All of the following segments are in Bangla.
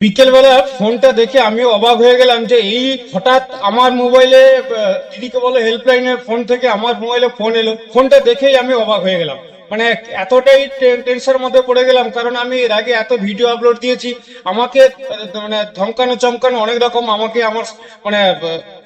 বিকেলবেলা ফোনটা দেখে আমি অবাক হয়ে গেলাম যে এই হঠাৎ আমার মোবাইলে দিদিকে বলে হেল্পলাইনের ফোন থেকে আমার মোবাইলে ফোন এলো। ফোনটা দেখেই আমি অবাক হয়ে গেলাম। মানে এতটাই টেনশনের মধ্যে পড়ে গেলাম, কারণ আমি এর আগে এত ভিডিও আপলোড দিয়েছি। আমাকে মানে ধমকানো চমকানো অনেক রকম আমাকে, আমার মানে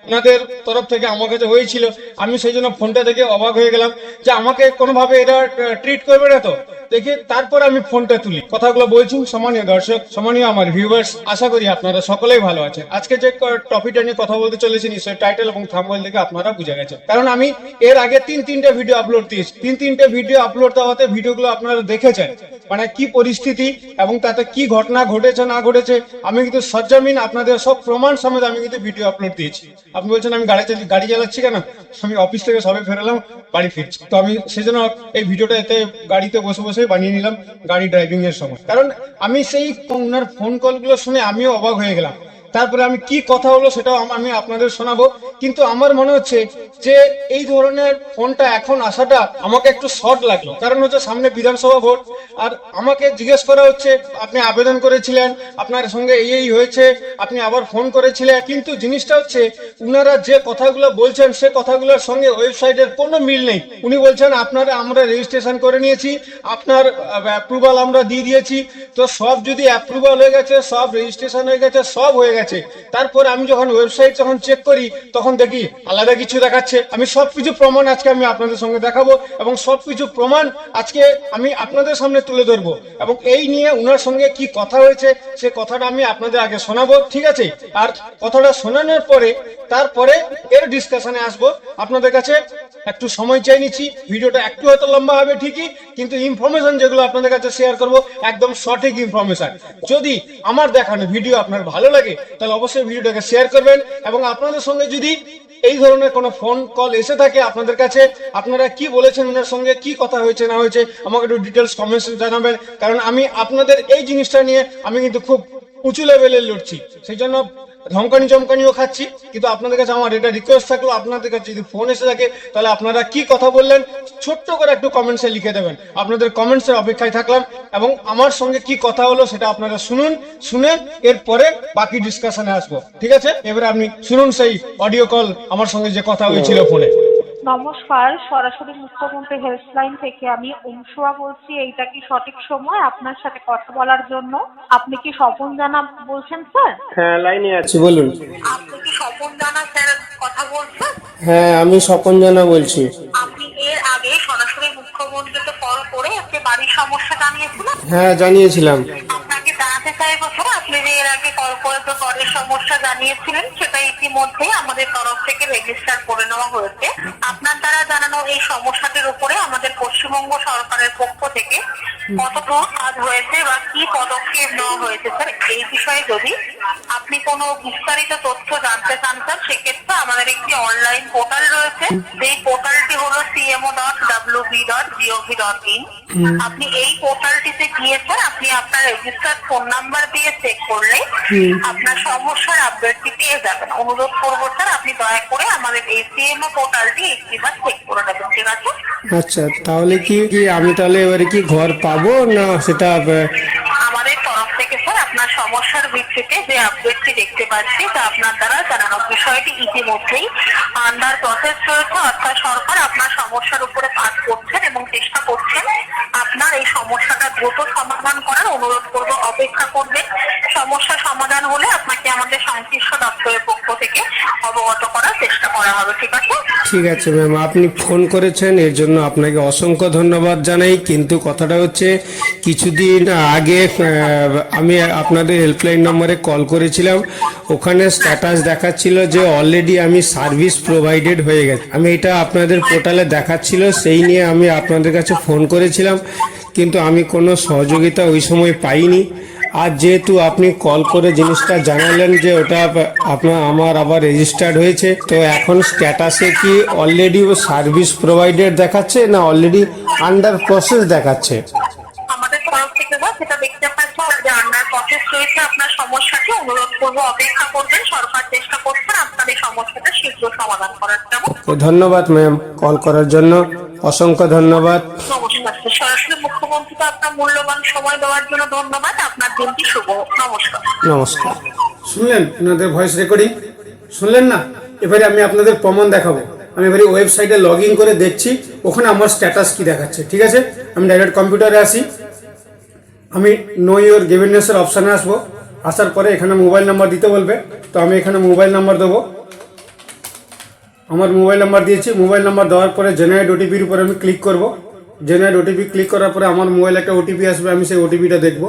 ওনাদের তরফ থেকে আমার কাছে হয়েছিল। আমি সেই জন্য ফোনটা দেখে অবাক হয়ে গেলাম যে আমাকে কোনোভাবে এরা ট্রিট করবে না তো? দেখে তারপর আমি ফোনটা তুলি। কথাগুলো বলছি সম্মানীয় দর্শক সম্মানীয় আমার ভিউয়ার্স আশা করি আপনারা সকলেই ভালো আছেন। আজকে যে টপিকটা নিয়ে কথা বলতে চলেছি, নিশ্চয়ই টাইটেল এবং থাম্বনেল দেখে আপনারা বুঝে গেছেন। কারণ আমি এর আগে তিন তিনটে ভিডিও আপলোড দিয়েছি। তিন তিনটে ভিডিও আপলোড দেওয়াতে ভিডিওগুলো আপনারা দেখেছেন। মানে কি পরিস্থিতি এবং তাতে কি ঘটনা ঘটেছে, না ঘটেছে, আমি কিন্তু সজ্জামিন আপনাদের সব প্রমাণ সমেত আমি কিন্তু ভিডিও আপলোড দিয়েছি। আপনি বলছেন, আমি গাড়ি গাড়ি চালাচ্ছি কেন? আমি অফিস থেকে সবে ফেরালাম বাড়ি ফিরছি। তো আমি সেজন্য এই ভিডিওটা এতে গাড়িতে বসে বসে বানিয়ে নিলাম গাড়ি ড্রাইভিং এর সময়। কারণ আমি সেই ওনার ফোন কলগুলো শুনে আমিও অবাক হয়ে গেলাম। তারপরে আমি কি কথা হলো সেটাও আমি আপনাদের শোনাবো। কিন্তু আমার মনে হচ্ছে যে এই ধরনের ফোনটা এখন আসাটা আমাকে একটু শর্ট লাগল। কারণ হচ্ছে সামনে বিধানসভা ভোট। আর আমাকে জিজ্ঞেস করা হচ্ছে, আপনি আবেদন করেছিলেন, আপনার সঙ্গে এই এই হয়েছে, আপনি আবার ফোন করেছিলেন। কিন্তু জিনিসটা হচ্ছে, উনারা যে কথাগুলো বলছেন, সে কথাগুলোর সঙ্গে ওয়েবসাইটের কোনো মিল নেই। উনি বলছেন, আপনারা, আমরা রেজিস্ট্রেশন করে নিয়েছি, আপনার অ্যাপ্রুভাল আমরা দিয়ে দিয়েছি। তো সব যদি অ্যাপ্রুভাল হয়ে গেছে, সব রেজিস্ট্রেশন হয়ে গেছে, সব হয়ে গেছে। তারপর আমি যখন ওয়েবসাইট যখন চেক করি, তখন দেখি আলাদা কিছু দেখাচ্ছে। আমি সবকিছু প্রমাণ আজকে আমি আপনাদের সঙ্গে দেখাবো এবং সবকিছু প্রমাণ আজকে আমি আপনাদের সামনে তুলে ধরবো এবং এই নিয়ে ওনার সঙ্গে কি কথা হয়েছে, সে কথাটা আমি আপনাদের আগে শোনাবো, ঠিক আছে? আর কথাটা শোনানোর পরে, তারপরে এর ডিসকাশনে আসব। আপনাদের কাছে একটু সময় চাই নিচ্ছি। ভিডিওটা একটু হয়তো লম্বা হবে ঠিকই, কিন্তু ইনফরমেশন যেগুলো আপনাদের কাছে শেয়ার করব, একদম সঠিক ইনফরমেশন যদি আমার দেখানো ভিডিও আপনার ভালো লাগে তাহলে অবশ্যই ভিডিওটাকে শেয়ার করবেন এবং আপনাদের সঙ্গে যদি এই ধরনের কোনো ফোন কল এসে থাকে আপনাদের কাছে, আপনারা কি বলেছেন ওনার সঙ্গে, কি কথা হয়েছে, না হয়েছে, আমাকে একটু ডিটেলস কমেন্টস জানাবেন। কারণ আমি আপনাদের এই জিনিসটা নিয়ে আমি কিন্তু খুব উঁচু লেভেলে লড়ছি। সেই জন্য ধমকানি চমকানিও খাচ্ছি, কিন্তু আপনাদের কাছে আমার এটা রিকোয়েস্ট থাকল, আপনাদের কাছে যদি ফোন এসে থাকে, তাহলে আপনারা কি কথা বললেন, ছোট্ট করে একটু কমেন্টসে লিখে দেবেন। আপনাদের কমেন্টসের অপেক্ষায় থাকলাম, এবং আমার সঙ্গে কি কথা হলো সেটা আপনারা শুনুন, শুনে এরপরে বাকি ডিসকাশনে আসব। ঠিক আছে? এবারে আপনি শুনুন সেই অডিও কল আমার সঙ্গে যে কথা হয়েছিল ফোনে নমস্কার সরাসরি মুখ্যমন্ত্রী হেল্পলাইন থেকে আমি অংশুয়া বলছি। এইটা কি সঠিক সময় আপনার সাথে কথা বলার জন্য? আপনি কি স্বপন জানা বলছেন স্যার? হ্যাঁ লাইনে আছি। বলুন। আপনি কি স্বপন জানা স্যার কথা বলছেন? হ্যাঁ আমি স্বপন জানা বলছি। আপনি এর আগে সরাসরি মুখ্যমন্ত্রীকে কল করে আপনি বাড়ির সমস্যা জানিয়েছিলেন? হ্যাঁ জানিয়েছিলাম। সমস্যা জানিয়েছিলেন, সেটা ইতিমধ্যে আমাদের তরফ থেকে রেজিস্টার করে নেওয়া হয়েছে। আপনার দ্বারা জানানো এই সমস্যাটির উপরে আমাদের পশ্চিমবঙ্গ সরকারের পক্ষ থেকে কতটুকু কাজ হয়েছে বা কি পদক্ষেপ নেওয়া হয়েছে, স্যার? এই বিষয়ে যদি আপনি কোনো বিস্তারিত তথ্য জানতে চান, স্যার, সেক্ষেত্রে অনলাইন পোর্টাল রয়েছে। সেই পোর্টালটি হলো CMO dot WB dot GOV dot in আপনি এই পোর্টালটিতে গিয়ে স্যার আপনি আপনার রেজিস্টার্ড ফোন নাম্বার দিয়ে চেক করলে আপনার সমস্যার আপডেটটি পেয়ে যাবেন। অনুরোধ করব স্যার আপনি দয়া করে আমাদের এই সিএমও পোর্টালটি একটিবার চেক করে নেবেন ঠিক আছে? আচ্ছা তাহলে কি আমি তাহলে এবারে কি ঘর পাবো না সেটা আপডেটটি দেখতে পাচ্ছি, তা আপনার দ্বারা জানানো বিষয়টি ইতিমধ্যেই আন্ডার প্রসেস রয়েছে, অর্থাৎ সরকার আপনার সমস্যার উপরে কাজ করছেন এবং চেষ্টা করছেন আপনার ঠিক আছে ম্যাম আপনি ফোন করেছেন, এর জন্য আপনাকে অসংখ্য ধন্যবাদ জানাই। কিন্তু কথাটা হচ্ছে, কিছুদিন আগে আমি আপনাদের হেল্পলাইন নম্বরে কল করেছিলাম। ওখানে স্ট্যাটাস দেখাচ্ছিল যে অলরেডি আমি সার্ভিস প্রোভাইডেড হয়ে গেছে। আমি এটা আপনাদের পোর্টালে দেখাচ্ছিল, সেই নিয়ে আমি আপনাদের কাছে ফোন করেছিলাম। কিন্তু আমি কোনো সহযোগিতা ওই সময় পাইনি। আর যেহেতু আপনি কল করে জিনিসটা জানালেন যে ওটা আপনার, আমার আবার রেজিস্টার্ড হয়েছে, তো এখন স্ট্যাটাসে কি অলরেডি সার্ভিস প্রোভাইডেড দেখাচ্ছে না অলরেডি আন্ডার প্রসেস দেখাচ্ছে? আমাদের তরফ থেকে সেটা দেখতে জানার প্রসেস রয়েছে আপনার সমস্যাটি অনুরোধ করব অপেক্ষা করবেন সরকার চেষ্টা করছেন আপনার এই সমস্যাটা শীঘ্র সমাধান করার জন্য। তো ধন্যবাদ ম্যাম কল করার জন্য। অসংখ্য ধন্যবাদ। নমস্কার সরাসরি মুখ্যমন্ত্রীকে আপনার মূল্যবান সময় দেওয়ার জন্য ধন্যবাদ। আপনার দিনটি শুভ। নমস্কার। নমস্কার। শুনলেন ওনাদের ভয়েস রেকর্ডিং শুনলেন না? এবারে আমি আপনাদের প্রমাণ দেখাবো। আমি এবারে ওয়েবসাইটে লগ ইন করে দেখছি। ওখানে আমার স্ট্যাটাস কি দেখাচ্ছে ঠিক আছে? আমি ডাইরেক্ট কম্পিউটারে আসি। আমি নো ইয়োর গিভেননেসের অপশানে আসব। আসার পরে এখানে মোবাইল নাম্বার দিতে বলবে। তো আমি এখানে মোবাইল নাম্বার দেবো। আমার মোবাইল নাম্বার দিয়েছি। মোবাইল নাম্বার দেওয়ার পরে জেনারেট ওটিপির উপরে আমি ক্লিক করব। জেনারেট ওটিপি ক্লিক করার পরে আমার মোবাইলে একটা ওটিপি আসবে। আমি সেই ওটিপিটা দেখব।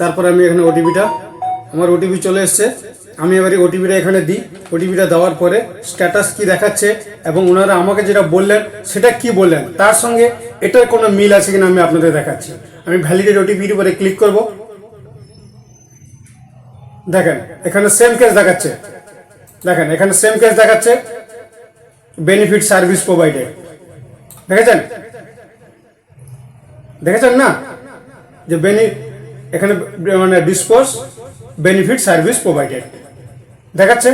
তারপরে আমি এখানে ওটিপিটা আমার ওটিপি চলে এসছে। আমি এবারে ওটিপিটা এখানে দিই। ওটিপিটা দেওয়ার পরে স্ট্যাটাস কি দেখাচ্ছে এবং ওনারা আমাকে যেটা বললেন, সেটা কি বললেন? তার সঙ্গে এটার কোনো মিল আছে কিনা আমি আপনাদের দেখাচ্ছি। আমি ভ্যালিডেট ওটিপির উপরে ক্লিক করব। দেখেন, এখানে সেম কেস দেখাচ্ছে। দেখেন, এখানে সেম কেস দেখাচ্ছে বেনিফিট সার্ভিস প্রোভাইডেড দেখেছেন? দেখেছেন না? যে বেনি এখানে মানে ডিসপোজ বেনিফিট সার্ভিস প্রোভাইডেড দেখাচ্ছে?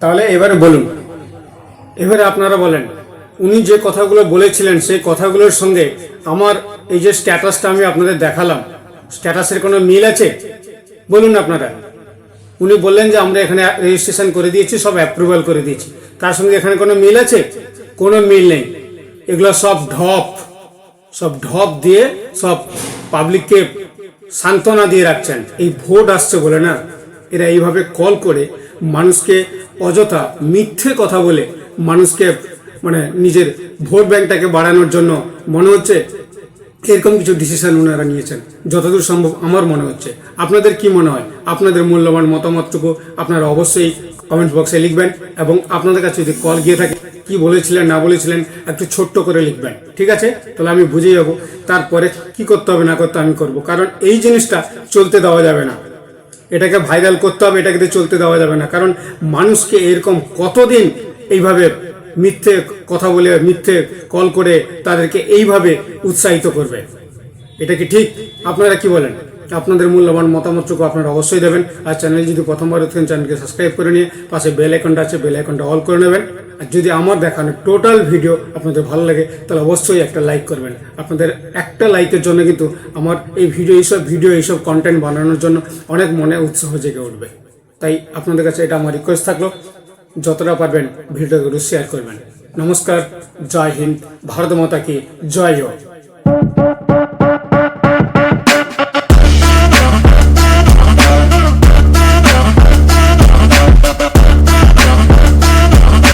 তাহলে এবারে বলুন। এবারে আপনারা বলেন। উনি যে কথাগুলো বলেছিলেন, সেই কথাগুলোর সঙ্গে আমার এই যে স্ট্যাটাসটা আমি আপনাদের দেখালাম, স্ট্যাটাসের কোনো মিল আছে? বলুন আপনারা। উনি বললেন যে আমরা এখানে রেজিস্ট্রেশন করে দিয়েছি, সব অ্যাপ্রুভাল করে দিয়েছি। তার সঙ্গে এখানে কোনো মিল আছে? কোনো মিল নেই। এগুলো সব ঢপ সব ঢপ দিয়ে সব পাবলিককে সান্ত্বনা দিয়ে রাখছেন। এই ভোট আসছে বলে না? এরা এইভাবে কল করে মানুষকে অযথা মিথ্যে কথা বলে মানুষকে মানে নিজের ভোট ব্যাংকটাকে বাড়ানোর জন্য মনে হচ্ছে এরকম কিছু ডিসিশন ওনারা নিয়েছেন। যতদূর সম্ভব আমার মনে হচ্ছে। আপনাদের কি মনে হয়? আপনাদের মূল্যবান মতামতটুকু আপনারা অবশ্যই কমেন্ট বক্সে লিখবেন এবং আপনাদের কাছে যদি কল গিয়ে থাকে, কি বলেছিলেন, না বলেছিলেন, একটু ছোট্ট করে লিখবেন। ঠিক আছে? তাহলে আমি বুঝে যাব তারপরে কি করতে হবে, না করতে আমি করব। কারণ এই জিনিসটা চলতে দেওয়া যাবে না। এটাকে ভাইরাল করতে হবে, এটাকে চলতে দেওয়া যাবে না। কারণ মানুষকে এরকম কতদিন এইভাবে মিথ্যে কথা বলে, মিথ্যে কল করে তাদেরকে এইভাবে উৎসাহিত করবে। এটা কি ঠিক? আপনারা কি বলেন? আপনাদের মূল্যবান মতামতটুকু আপনারা অবশ্যই দেবেন। আর চ্যানেল যদি প্রথমবার হচ্ছেন চ্যানেলকে সাবস্ক্রাইব করে নিয়ে পাশে বেল আইকনটা আছে বেল আইকনটা অল করে নেবেন। আর যদি আমার দেখানো টোটাল ভিডিও আপনাদের ভালো লাগে, তাহলে অবশ্যই একটা লাইক করবেন। আপনাদের একটা লাইকের জন্য কিন্তু আমার এই ভিডিও এইসব ভিডিও এইসব কন্টেন্ট বানানোর জন্য অনেক মনে উৎসাহ জেগে উঠবে। তাই আপনাদের কাছে এটা আমার রিকোয়েস্ট থাকল। যতটা পারবেন ভিডিওগুলো শেয়ার করবেন। নমস্কার জয় হিন্দ ভারত মাতা কি জয় হোক।